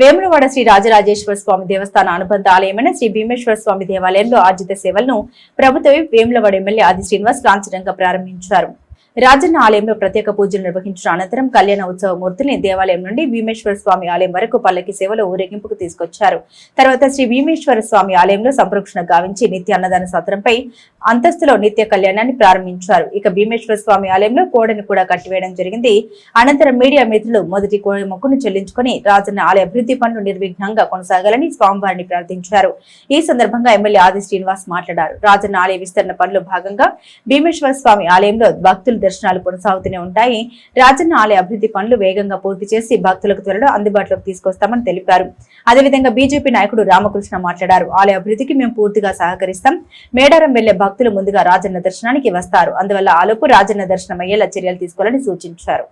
వేములవాడ శ్రీ రాజరాజేశ్వర స్వామి దేవస్థాన అనుబంధ ఆలయమైన శ్రీ భీమేశ్వర స్వామి దేవాలయంలో ఆర్జిత సేవలను ప్రభుత్వ వేములవాడ ఎమ్మెల్యే ఆది శ్రీనివాస్ లాంఛనంగా ప్రారంభించారు. రాజన్న ఆలయంలో ప్రత్యేక పూజలు నిర్వహించిన అనంతరం కళ్యాణ ఉత్సవ మూర్తిని దేవాలయం నుండి భీమేశ్వర స్వామి ఆలయం వరకు పల్లకి సేవలో ఊరేగింపుకు తీసుకొచ్చారు. తర్వాత శ్రీ భీమేశ్వర స్వామి ఆలయంలో సంరక్షణ గావించి నిత్య అన్నదాన సత్రంపై అంతస్తులో నిత్య కళ్యాణాన్ని ప్రారంభించారు. ఇక భీమేశ్వర స్వామి ఆలయంలో కోడని కూడా కట్టివేయడం జరిగింది. అనంతరం మీడియా మిత్రులు మొదటి కోడి మొక్కును చెల్లించుకుని రాజన్న ఆలయ అభివృద్ధి పనులు నిర్విఘ్నంగా కొనసాగాలని స్వామివారిని ప్రార్థించారు. ఈ సందర్భంగా ఎమ్మెల్యే ఆది శ్రీనివాస్ మాట్లాడారు. రాజన్న ఆలయ విస్తరణ పనులు భాగంగా భీమేశ్వర స్వామి ఆలయంలో భక్తులు దర్శనాలు కొనసాగుతూనే ఉంటాయి. రాజన్న ఆలయ అభివృద్ధి పనులు వేగంగా పూర్తి చేసి భక్తులకు త్వరలో అందుబాటులోకి తీసుకొస్తామని తెలిపారు. అదేవిధంగా బీజేపీ నాయకుడు రామకృష్ణ మాట్లాడారు. ఆలయ అభివృద్ధికి మేము పూర్తిగా సహకరిస్తాం. మేడారం వెళ్ళే భక్తులు ముందుగా రాజన్న దర్శనానికి వస్తారు. అందువల్ల ఆలోపు రాజన్న దర్శనం అయ్యేలా చర్యలు తీసుకోవాలని సూచించారు.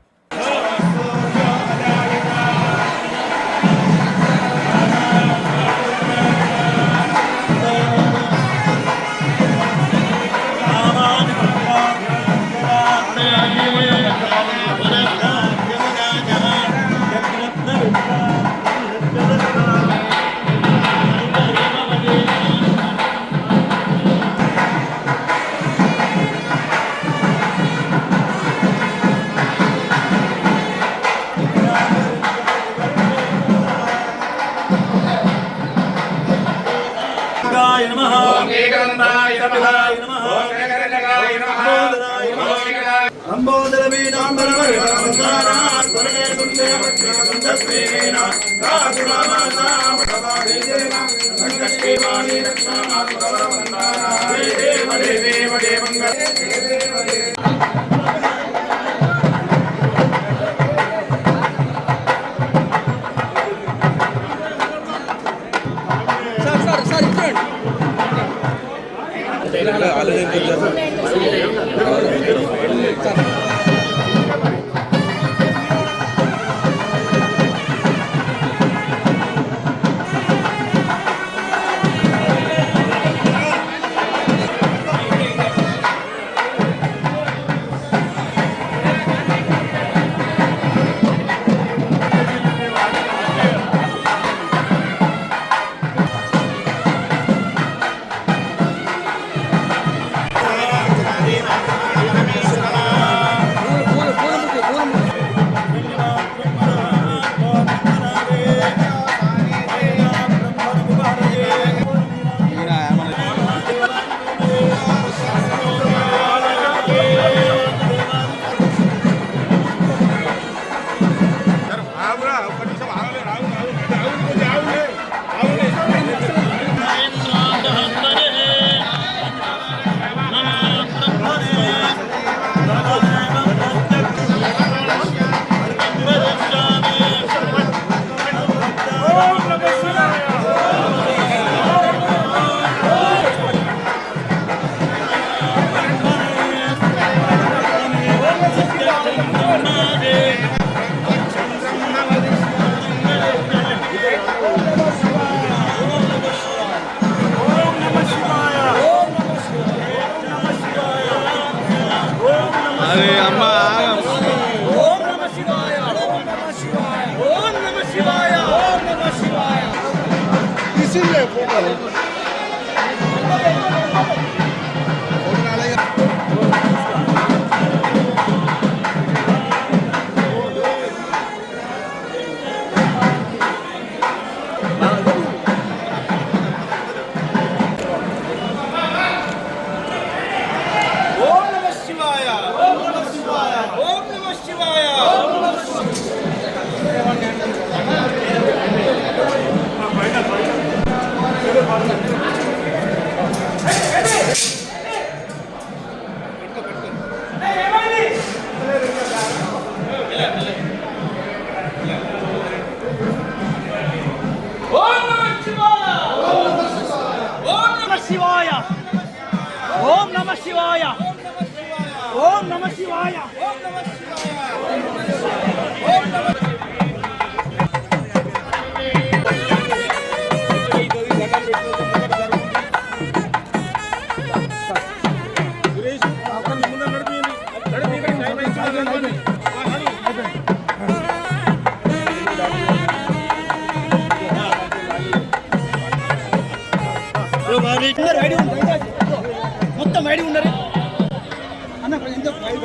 아니, 아니, 아니.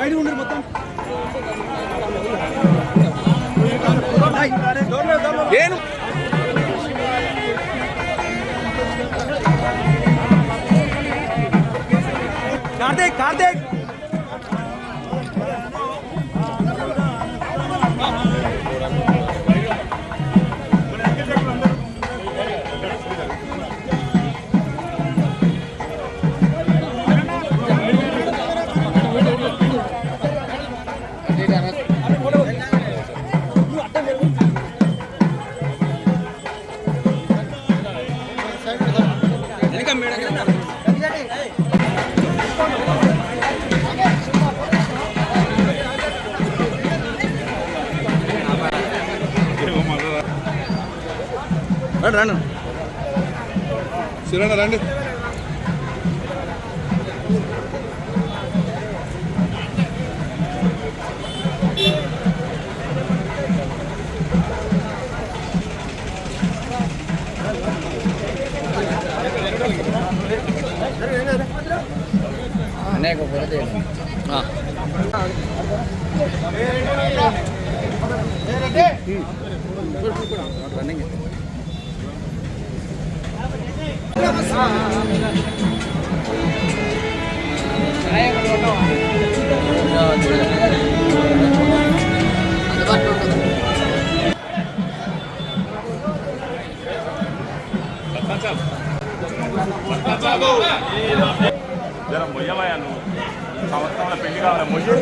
బయట ఉండరు మొత్తం. ಏನು రండి రండి శిరణ రండి జర మొయ్యమయ్యా నువ్వు. సంవత్సరంలో పెళ్ళి కావాలి మొయ్యి?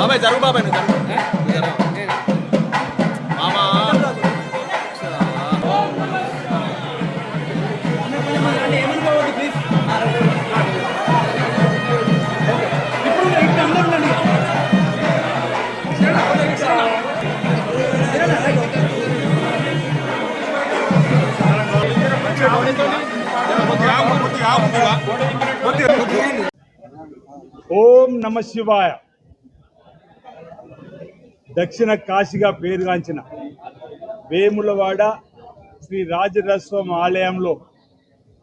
బాబాయ్ జరుగు బాబాయ్ మామా ఏమనుకోవద్దు ప్లీజ్ ఇప్పుడు ఇక్కడ అందరూ ఉండండి ఓం నమ శివాయ. దక్షిణ కాశీగా పేరుగాంచిన వేములవాడ శ్రీ రాజరస్వామి ఆలయంలో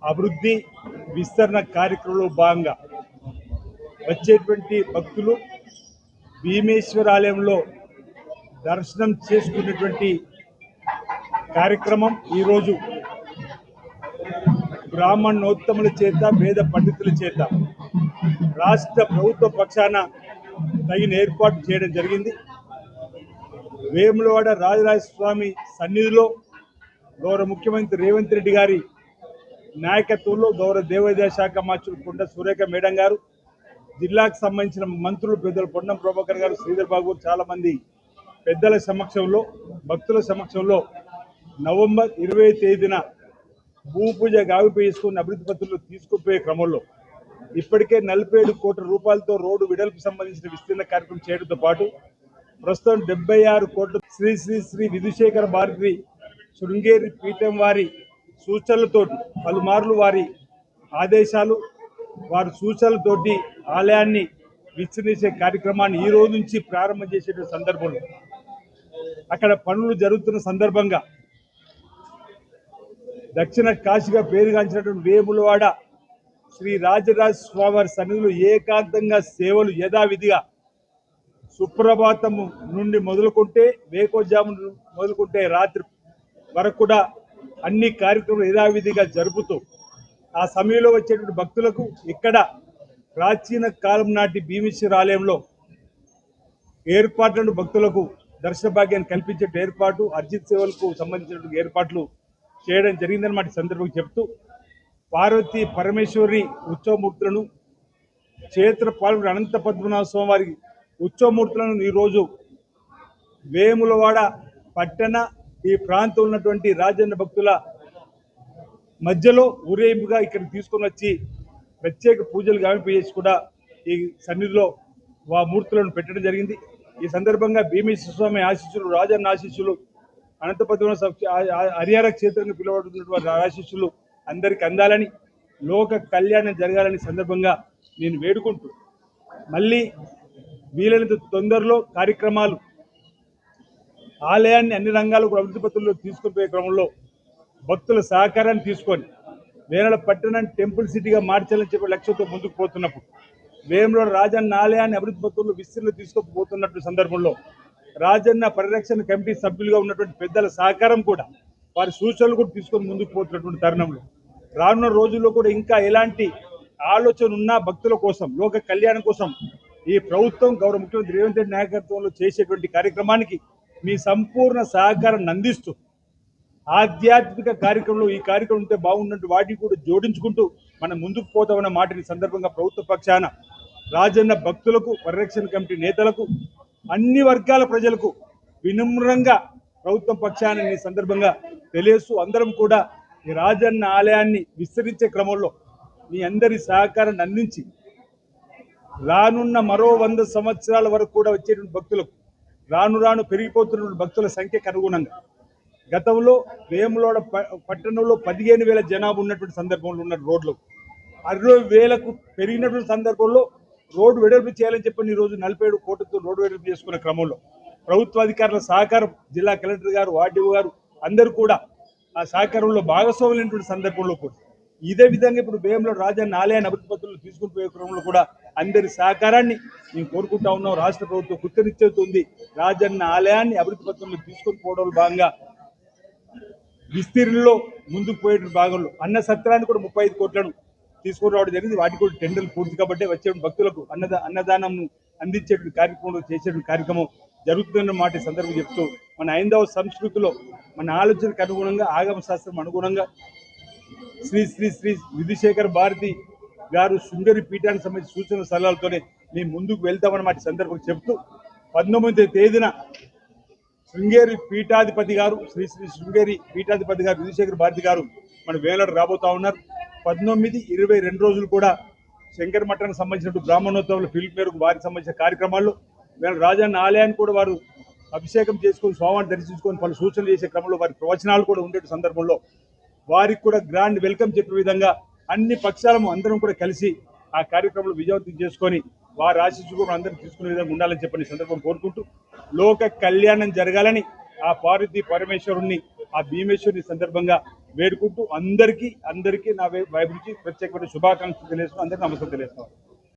అభివృద్ధి విస్తరణ కార్యక్రమంలో భాగంగా వచ్చేటువంటి భక్తులు భీమేశ్వర ఆలయంలో దర్శనం చేసుకునేటువంటి కార్యక్రమం ఈరోజు బ్రాహ్మణోత్తముల చేత వేద పండితుల చేత రాష్ట్ర ప్రభుత్వ పక్షాన తగిన ఏర్పాటు చేయడం జరిగింది. వేములవాడ రాజరాజస్వామి సన్నిధిలో గౌరవ ముఖ్యమంత్రి రేవంత్ రెడ్డి గారి నాయకత్వంలో గౌరవ దేవాదాయ శాఖ మార్చులు కొండ సురేఖ మేడం గారు జిల్లాకు సంబంధించిన మంత్రులు పెద్దలు పొన్నం ప్రభాకర్ గారు శ్రీధర్ బాబు చాలా మంది పెద్దల సమక్షంలో భక్తుల సమక్షంలో నవంబర్ ఇరవై తేదీన భూమి పూజ గావిపై అభివృద్ధి పత్రులు తీసుకుపోయే క్రమంలో ఇప్పటికే నలభై ఏడు కోట్ల రూపాయలతో రోడ్డు విడల్పు సంబంధించిన విస్తీర్ణ కార్యక్రమం చేయడంతో పాటు ప్రస్తుతం డెబ్బై ఆరు కోట్ల శ్రీ శ్రీ శ్రీ విధుశేఖర భారతి శృంగేరి పీఠం వారి సూచనలతో పలుమార్లు వారి ఆదేశాలు వారి సూచనలతోటి ఆలయాన్ని విచ్చరించే కార్యక్రమాన్ని ఈ రోజు నుంచి ప్రారంభం చేసే సందర్భంలో అక్కడ పనులు జరుగుతున్న సందర్భంగా దక్షిణ కాశీగా పేరుగాంచినటువంటి వేములవాడ శ్రీ రాజరాజ స్వామి వారి సన్నిధిలో ఏకాంతంగా సేవలు యథావిధిగా సుప్రభాతము నుండి మొదలుకుంటే వేకోజాము మొదలుకుంటే రాత్రి వరకు కూడా అన్ని కార్యక్రమాలు యథావిధిగా జరుపుతూ ఆ సమయంలో వచ్చేటువంటి భక్తులకు ఇక్కడ ప్రాచీన కాలం నాటి భీమేశ్వర ఆలయంలో ఏర్పాట్లను భక్తులకు దర్శన భాగ్యాన్ని కల్పించే ఏర్పాటు అర్జిత్ సేవలకు సంబంధించినటువంటి ఏర్పాట్లు చేయడం జరిగిందన్నమాట సందర్భం సందర్భంగా చెప్తూ పార్వతీ పరమేశ్వరి ఉత్సవమూర్తులను క్షేత్ర పాల్గొని అనంత పద్మనాభ స్వామి వారి ఉత్సవమూర్తులను ఈరోజు వేములవాడ పట్టణ ఈ ప్రాంతం ఉన్నటువంటి రాజన్న భక్తుల మధ్యలో ఊరేగింపుగా ఇక్కడ తీసుకొని వచ్చి ప్రత్యేక పూజలు గావింపజేసి కూడా ఈ సన్నిధిలో వా మూర్తులను పెట్టడం జరిగింది. ఈ సందర్భంగా భీమేశ్వర స్వామి ఆశీస్సులు రాజన్న ఆశీస్సులు అనంతపద్మ హరిహర క్షేత్రంగా పిలువబడుతున్నటువంటి ఆశీస్సులు అందరికి అందాలని లోక కళ్యాణం జరగాలని సందర్భంగా నేను వేడుకుంటూ మళ్ళీ వీలైనంత తొందరలో కార్యక్రమాలు ఆలయాన్ని అన్ని రంగాలకు అభివృద్ధి పత్రుల్లో తీసుకుపోయే క్రమంలో భక్తుల సహకారాన్ని తీసుకొని వేమల పట్టణాన్ని టెంపుల్ సిటీగా మార్చాలని చెప్పి లక్ష్యంతో ముందుకు పోతున్నప్పుడు వేమలో రాజన్న ఆలయాన్ని అభివృద్ధి పత్రంలో విస్తీర్ణలో తీసుకుపోతున్నటువంటి సందర్భంలో రాజన్న పరిరక్షణ కమిటీ సభ్యులుగా ఉన్నటువంటి పెద్దల సహకారం కూడా వారి సూచనలు కూడా తీసుకొని ముందుకు పోతున్నటువంటి తరుణంలో. రానున్న రోజుల్లో కూడా ఇంకా ఎలాంటి ఆలోచన ఉన్నా భక్తుల కోసం లోక కళ్యాణం కోసం ఈ ప్రభుత్వం గౌరవ ముఖ్యమంత్రి రేవంత్ రెడ్డి నాయకత్వంలో చేసేటువంటి కార్యక్రమానికి మీ సంపూర్ణ సహకారాన్ని అందిస్తూ ఆధ్యాత్మిక కార్యక్రమంలో ఈ కార్యక్రమం ఉంటే బాగున్నట్టు వాటిని కూడా జోడించుకుంటూ మనం ముందుకు పోతామన్న మాటని సందర్భంగా ప్రభుత్వ పక్షాన రాజన్న భక్తులకు పరిరక్షణ కమిటీ నేతలకు అన్ని వర్గాల ప్రజలకు వినమ్రంగా ప్రభుత్వం పక్షాన ఈ సందర్భంగా తెలియస్తూ అందరం కూడా ఈ రాజన్న ఆలయాన్ని విస్తరించే క్రమంలో మీ అందరి సహకారాన్ని అందించి రానున్న మరో వంద సంవత్సరాల వరకు కూడా వచ్చేటువంటి భక్తులకు రాను రాను పెరిగిపోతున్న భక్తుల సంఖ్యకు అనుగుణంగా. గతంలో వేములోడ ప- పట్టణంలో పదిహేను వేల జనాభా ఉన్నటువంటి సందర్భంలో ఉన్న రోడ్లు. అరవై వేలకు పెరిగినటువంటి సందర్భంలో రోడ్డు వెడల్పు చేయాలని చెప్పి ఈరోజు రోజు నలభై ఏడు కోట్లతో రోడ్డు వెడల్పు చేసుకునే క్రమంలో ప్రభుత్వ అధికారుల సహకారం జిల్లా కలెక్టర్ గారు ఆర్డీఓ గారు అందరూ కూడా ఆ సహకారంలో భాగస్వాములైనటువంటి సందర్భంలో కూడా ఇదే విధంగా ఇప్పుడు వేములో రాజన్న ఆలయాన్ని అభివృద్ధి పత్రులు తీసుకుని పోయే క్రమంలో కూడా అందరి సహకారాన్ని మేము కోరుకుంటా ఉన్నాం. రాష్ట్ర ప్రభుత్వం కృతనిశ్చయితుంది రాజన్న ఆలయాన్ని అభివృద్ధి పత్రంలో తీసుకొని పోవడంలో భాగంగా విస్తీర్ణలో ముందుకు పోయే భాగంలో అన్న సత్రాన్ని కూడా ముప్పై ఐదు కోట్లను తీసుకుని రావడం జరిగింది. వాటికి కూడా టెండర్లు పూర్తి కాబట్టి వచ్చే భక్తులకు అన్నద అన్నదానం అందించేటువంటి కార్యక్రమంలో చేసేటువంటి కార్యక్రమం జరుగుతుందన్న మాట సందర్భం చెప్తూ మన ఐందవ సంస్కృతిలో మన ఆలోచనకు అనుగుణంగా ఆగమ శాస్త్రం అనుగుణంగా శ్రీ శ్రీ శ్రీ విధుశేఖర్ భారతి గారు శృంగరి పీఠానికి సంబంధించిన సూచన సలహాలతోనే మేము ముందుకు వెళ్తామన్నమాట ఈ సందర్భం చెప్తూ పంతొమ్మిది తేదీన శృంగేరి పీఠాధిపతి గారు శ్రీ శ్రీ శృంగేరి పీఠాధిపతి గారు విజయశేఖర భారతి గారు మన వేలాడు రాబోతా ఉన్నారు. పద్నొమ్మిది ఇరవై రెండు రోజులు కూడా శంకర మఠానికి సంబంధించిన బ్రాహ్మణోత్సవాల పిలుపు మేరకు వారికి సంబంధించిన కార్యక్రమాల్లో వేళ రాజన్న ఆలయాన్ని కూడా వారు అభిషేకం చేసుకొని స్వామిని దర్శించుకొని పలు సూచనలు చేసే క్రమంలో వారి ప్రవచనాలు కూడా ఉండే సందర్భంలో వారికి కూడా గ్రాండ్ వెల్కమ్ చెప్పే విధంగా అన్ని పక్షాలము అందరం కూడా కలిసి ఆ కార్యక్రమంలో విజయవంతం చేసుకొని వారి ఆశీస్సు కూడా అందరం తీసుకునే విధంగా ఉండాలని చెప్పని సందర్భం కోరుకుంటూ లోక కళ్యాణం జరగాలని ఆ పార్వతి పరమేశ్వరుణ్ణి ఆ భీమేశ్వరుని సందర్భంగా వేడుకుంటూ అందరికీ అందరికీ నా వైపు నుంచి ప్రత్యేకమైన శుభాకాంక్షలు తెలియజేస్తూ అందరికీ నమస్కారం తెలియజేస్తాను